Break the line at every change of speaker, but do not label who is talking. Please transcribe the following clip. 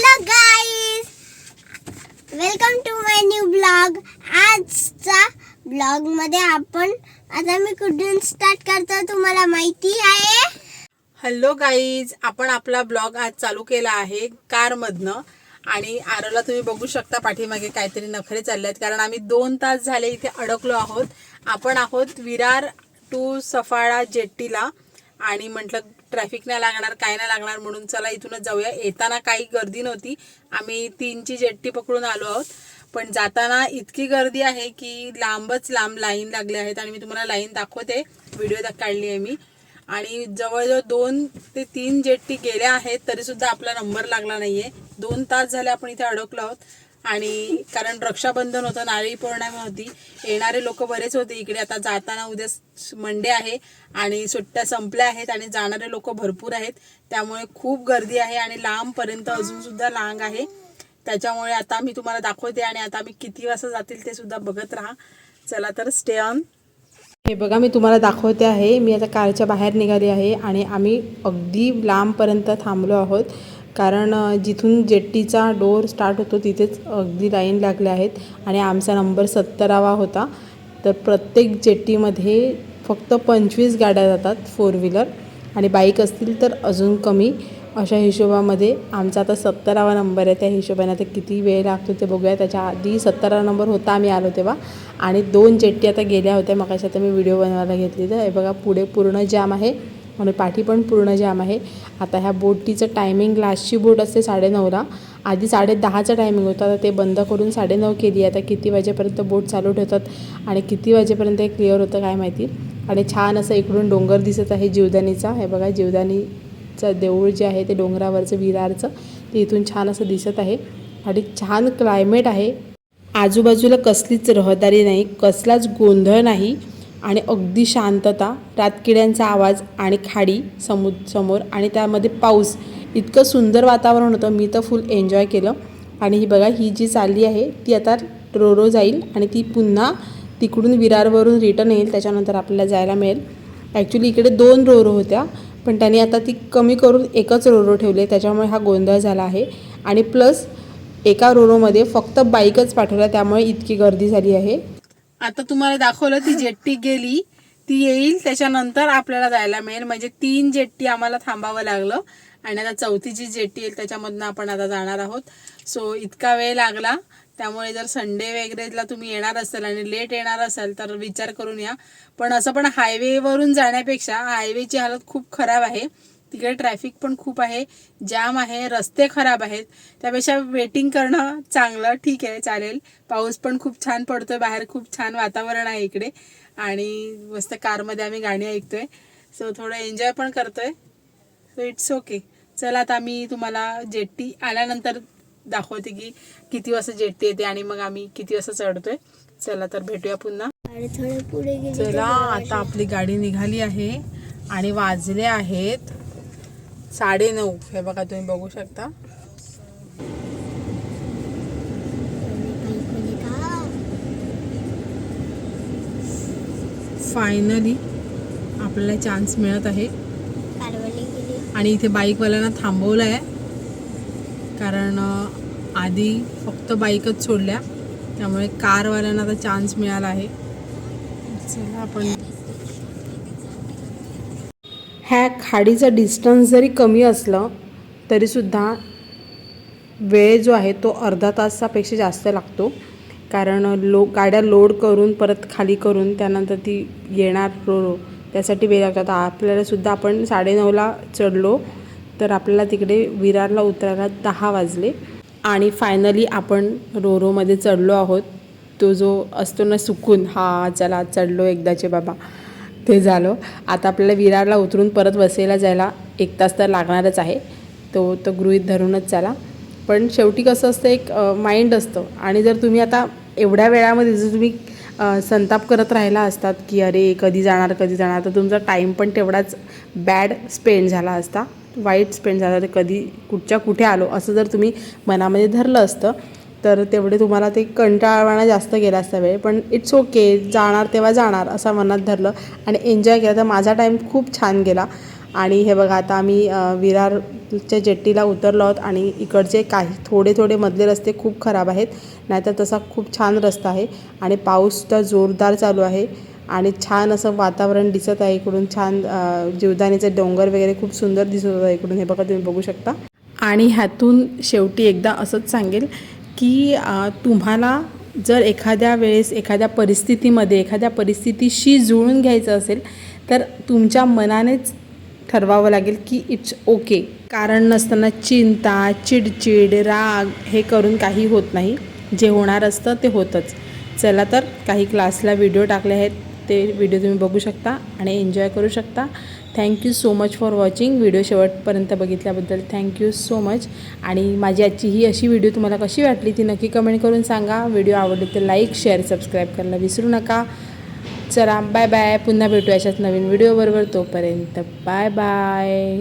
Hello guys welcome to my new blog आजचा ब्लॉगमध्ये आपण आता मी कुठून स्टार्ट करतो तुम्हाला माहिती आहे?
हॅलो गाईज आपण आपला ब्लॉग आज चालू केला आहे कारमधनं. आणि आरोला तुम्ही बघू शकता पाठीमागे काहीतरी नखरे चालले आहेत कारण आम्ही दोन तास झाले इथे अडकलो आहोत. आपण आहोत विरार टू सफाळा जेट्टीला. आणि म्हटलं ट्रॅफिक नाही लागणार काय नाही लागणार म्हणून चला इथूनच जाऊया. येताना काही गर्दी नव्हती. आम्ही तीनची जेट्टी पकडून आलो आहोत. पण जाताना इतकी गर्दी आहे की लांबच लांब लाईन लागले आहेत आणि मी तुम्हाला लाईन दाखवते. व्हिडिओ काढली आहे मी. आणि जवळजवळ दोन ते तीन जेट्टी गेल्या आहेत तरी सुद्धा आपला नंबर लागला नाहीये. दोन तास झाले आपण इथे अडकलो आहोत. आणि कारण रक्षाबंधन होतं नारळी पौर्णिमा होती येणारे लोक बरेच होते इकडे. आता जाताना उद्या मंडे आहे आणि सुट्ट्या संपल्या आहेत आणि जाणारे लोक भरपूर आहेत. त्यामुळे खूप गर्दी आहे आणि लांबपर्यंत अजून सुद्धा आहे. त्याच्यामुळे आता मी तुम्हाला दाखवते आणि आता मी किती वाजता जातील ते सुद्धा बघत राहा. चला तर स्टे ऑन हे बघा मी तुम्हाला दाखवते आहे. मी आता कारच्या बाहेर निघाली आहे आणि आम्ही अगदी लांबपर्यंत थांबलो आहोत. कारण जिथून जेट्टीचा डोर स्टार्ट होतो तिथेच अगदी लाईन लागल्या आहेत आणि आमचा नंबर सत्तरावा होता. तर प्रत्येक जेट्टीमध्ये फक्त पंचवीस गाड्या जातात फोर व्हीलर आणि बाईक असतील तर अजून कमी. अशा हिशोबामध्ये आमचा आता सत्तरावा नंबर आहे. त्या हिशोबाने आता किती वेळ लागतो ते बघूया. त्याच्या आधी सत्तरावा नंबर होता आम्ही आलो तेव्हा. आणि दोन जेट्टी आता गेल्या होत्या. मग आता मी व्हिडिओ बनवायला घेतली. तर हे बघा पुढे पूर्ण जाम आहे. म्हणून पाठी पण पूर्ण जाम आहे. आता ह्या बोटीचं टायमिंग लास्टची बोट असते साडेनऊला. आधी साडे दहाचं टायमिंग होतं आता ते बंद करून साडेनऊ केली. आता किती वाजेपर्यंत बोट चालू ठेवतात आणि किती वाजेपर्यंत हे क्लिअर होतं काय माहिती? आणि छान असं इकडून डोंगर दिसत आहे जीवदानीचा. हे बघा जीवदानीचं देऊळ जे आहे ते डोंगरावरचं विरारचं ते इथून छान असं दिसत आहे. आणि छान क्लायमेट आहे. आजूबाजूला कसलीच रहदारी नाही कसलाच गोंधळ नाही. आणि अगदी शांतता रातकिड्यांचा आवाज आणि खाडी समु समोर आणि त्यामध्ये पाऊस. इतकं सुंदर वातावरण होतं. मी तर फुल एन्जॉय केलं. आणि ही बघा ही जी चालली आहे ती आता रोरो जाईल आणि ती पुन्हा तिकडून विरारवरून रिटर्न येईल. त्याच्यानंतर आपल्याला जायला मिळेल. ॲक्च्युली इकडे दोन रोरो होत्या पण त्यांनी आता ती कमी करून एकच रोरो ठेवले त्याच्यामुळे हा गोंधळ झाला आहे. आणि प्लस एका रोरोमध्ये फक्त बाईकच पाठवल्या त्यामुळे इतकी गर्दी झाली आहे. आता तुम्हाला दाखवलं ती जेट्टी गेली ती येईल त्याच्यानंतर आपल्याला जायला मिळेल. म्हणजे तीन जेट्टी आम्हाला थांबावं लागलं. आणि आता चौथी जी जेट्टी येईल त्याच्यामधनं आपण आता जाणार आहोत. सो इतका वेळ लागला. त्यामुळे जर संडे वगैरेला तुम्ही येणार असाल आणि लेट येणार असाल तर विचार करून या. पण असं पण हायवेवरून जाण्यापेक्षा हायवेची हालत खूप खराब आहे. तिकडे ट्रॅफिक पण खूप आहे. जाम आहे रस्ते खराब आहेत. त्यापेक्षा वेटिंग करणं चांगलं. ठीक आहे चालेल. पाऊस पण खूप छान पडतोय. बाहेर खूप छान वातावरण आहे इकडे. आणि मस्त कारमध्ये आम्ही गाणी ऐकतोय. सो थोडं एन्जॉय पण करतोय. सो इट्स ओके चला आता मी तुम्हाला जेट्टी आल्यानंतर दाखवते की किती वाजता जेट्टी येते आणि मग आम्ही किती वाजता चढतोय. चला तर भेटूया पुन्हा. चला आता आपली गाडी निघाली आहे आणि वाजले आहेत. साडे नऊ हे बघा तुम्ही बघू शकता. फायनली आपल्याला चान्स मिळत आहे. आणि इथे बाईकवाल्यांना थांबवलं आहे कारण आधी फक्त बाईकच सोडल्या. त्यामुळे कारवाल्यांना आता चान्स मिळाला आहे. चला आपण ह्या खाडीचं डिस्टन्स जरी कमी असलं तरीसुद्धा वेळ जो आहे तो अर्धा तासापेक्षा जास्त लागतो. कारण लो गाड्या लोड करून परत खाली करून त्यानंतर ती येणार रो रो त्यासाठी वेळ लागतो. आता आपल्यालासुद्धा आपण साडेनऊला चढलो तर आपल्याला तिकडे विरारला उतरायला दहा वाजले. आणि फायनली आपण रोरोमध्ये चढलो आहोत. तो जो असतो ना सुकून हा चला चढलो एकदाचे बाबा. हे झालं. आता आपल्याला विरारला उतरून परत वसईला जायला एक तास तर लागणारच आहे. तो तो गृहित धरूनच चला. पण शेवटी कसं असतं एक माइंड असतं. आणि जर तुम्ही आता एवढ्या वेळामध्ये जर तुम्ही संताप करत राहिला असतात की अरे कधी जाणार कधी जाणार तर तुमचा टाईम पण तेवढाच बॅड स्पेंड झाला असता. वाईट स्पेंड झाला तर कधी कुठच्या कुठे आलो असं जर तुम्ही मनामध्ये धरलं असतं तर तेवढे तुम्हाला ते कंटाळवाणा जास्त गेला असता वेळ. पण इट्स ओके जाणार तेव्हा जाणार असं मनात धरलं आणि एन्जॉय केला. तर माझा टाईम खूप छान गेला. आणि हे बघा आता आम्ही विरारच्या जेट्टीला उतरलो आहोत आणि इकडचे काही थोडे थोडे मधले रस्ते खूप खराब आहेत. नाहीतर तसा खूप छान रस्ता आहे. आणि पाऊससुद्धा जोरदार चालू आहे. आणि छान असं वातावरण दिसत आहे इकडून. छान जीवदानीचे डोंगर वगैरे खूप सुंदर दिसत होतं इकडून. हे बघा तुम्ही बघू शकता. आणि ह्यातून शेवटी एकदा असंच सांगेल की तुम्हाला जर एखाद्या वेळेस एखाद्या परिस्थितीमध्ये एखाद्या परिस्थितीशी जुळून घ्यायचं असेल तर तुमच्या मनानेच ठरवावं लागेल की इट्स ओके कारण नसताना चिंता चिडचिड राग हे करून काही होत नाही. जे होणार असतं ते होतंच. चला तर काही क्लासला व्हिडिओ टाकले आहेत ते व्हिडिओ तुम्ही बघू शकता आणि एन्जॉय करू शकता. Thank you so much for watching video शेवटपर्यंत बघितल्याबद्दल थँक्यू सो मच आणि माझी आजची ही अशी व्हिडिओ तुम्हाला कशी वाटली ती नक्की कमेंट करून सांगा. व्हिडिओ आवडली तर लाईक शेअर सबस्क्राईब करायला विसरू नका. चला बाय बाय पुन्हा भेटू अशाच नवीन व्हिडिओबरोबर तोपर्यंत बाय बाय